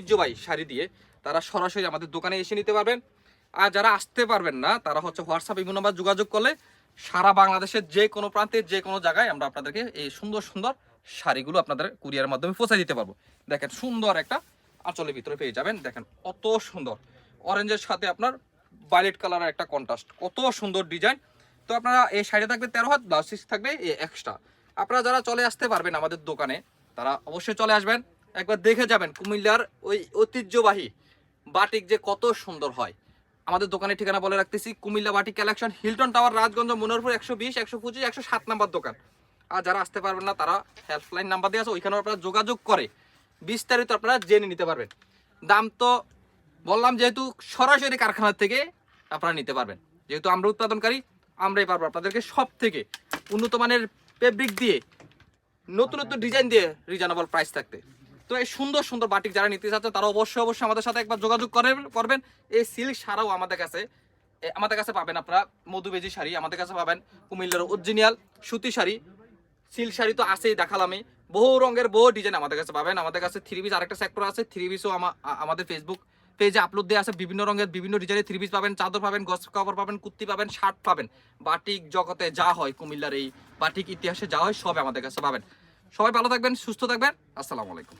ঐতিহ্যবাহী শাড়ি দিয়ে তারা সরাসরি আমাদের দোকানে এসে নিতে পারবেন। আর যারা আসতে পারবেন না, তারা হচ্ছে হোয়াটসঅ্যাপ বিভিন্ন নাম্বার যোগাযোগ করলে সারা বাংলাদেশের যে কোনো প্রান্তে, যে কোনো জায়গায় আমরা আপনাদেরকে এই সুন্দর সুন্দর শাড়িগুলো আপনাদের কুরিয়ার মাধ্যমে পৌঁছে দিতে পারব। দেখেন সুন্দর একটা আঁচলের ভিতরে পেয়ে যাবেন। দেখেন কত সুন্দর। অরেঞ্জের সাথে আপনার ভায়োলেট কালারের একটা কন্ট্রাস্ট কত সুন্দর ডিজাইন তো আপনারা এই শাড়ি থাকবে তেরো হাত ব্লাউজ থাকবে এক্সট্রা আপনারা যারা চলে আসতে পারবেন আমাদের দোকানে, তারা অবশ্যই চলে আসবেন। একবার দেখে যাবেন কুমিল্লার ওই ঐতিহ্যবাহী বাটিক যে কত সুন্দর হয়। আমাদের দোকানের ঠিকানা বলে রাখতেছি, Cumilla batik collection, Hilton tower, Rajganj Manoharpur একশো বিশ, একশো পঁচিশ, একশো সাত নাম্বার দোকান। আর যারা আসতে পারবেন না, তারা হেল্পলাইন নাম্বার দিয়ে আছে ওইখানে আপনারা যোগাযোগ করে বিস্তারিত আপনারা জেনে নিতে পারবেন। দাম তো বললাম যেহেতু সরাসরি কারখানা থেকে আপনারা নিতে পারবেন। যেহেতু আমরা উৎপাদনকারী, আমরাই পারব আপনাদেরকে সব থেকে উন্নত মানের ফেব্রিক দিয়ে নতুন নতুন ডিজাইন দিয়ে রিজনেবল প্রাইস থাকতে। তো এই সুন্দর সুন্দর বাটিক যারা নিতে চাচ্ছেন, তারা অবশ্যই অবশ্যই আমাদের সাথে একবার যোগাযোগ করেন, করবেন। এই সিল্ক সারাও আমাদের কাছে আমাদের কাছে পাবেন আপনারা। মধুবেজি শাড়ি আমাদের কাছে পাবেন, কুমিল্লার অরিজিনাল সুতি শাড়ি। সিল্ক শাড়ি তো আছেই দেখালামই বহু রঙের, বহু ডিজাইন আমাদের কাছে পাবেন। আমাদের কাছে থ্রি পিস আরেকটা সেক্টর আছে থ্রি পিসও আমাদের ফেসবুক পেজে আপলোড দেওয়া আছে। বিভিন্ন রঙের, বিভিন্ন ডিজাইনের থ্রি পিস পাবেন। চাদর পাবেন গস কভার পাবেন, কুর্তি পাবেন শার্ট পাবেন। বাটিক জগতে যা হয়, কুমিল্লার এই বাটিক ইতিহাসে যা হয় সব আমাদের কাছে পাবেন। সবাই ভালো থাকবেন, সুস্থ থাকবেন। আসসালামু আলাইকুম।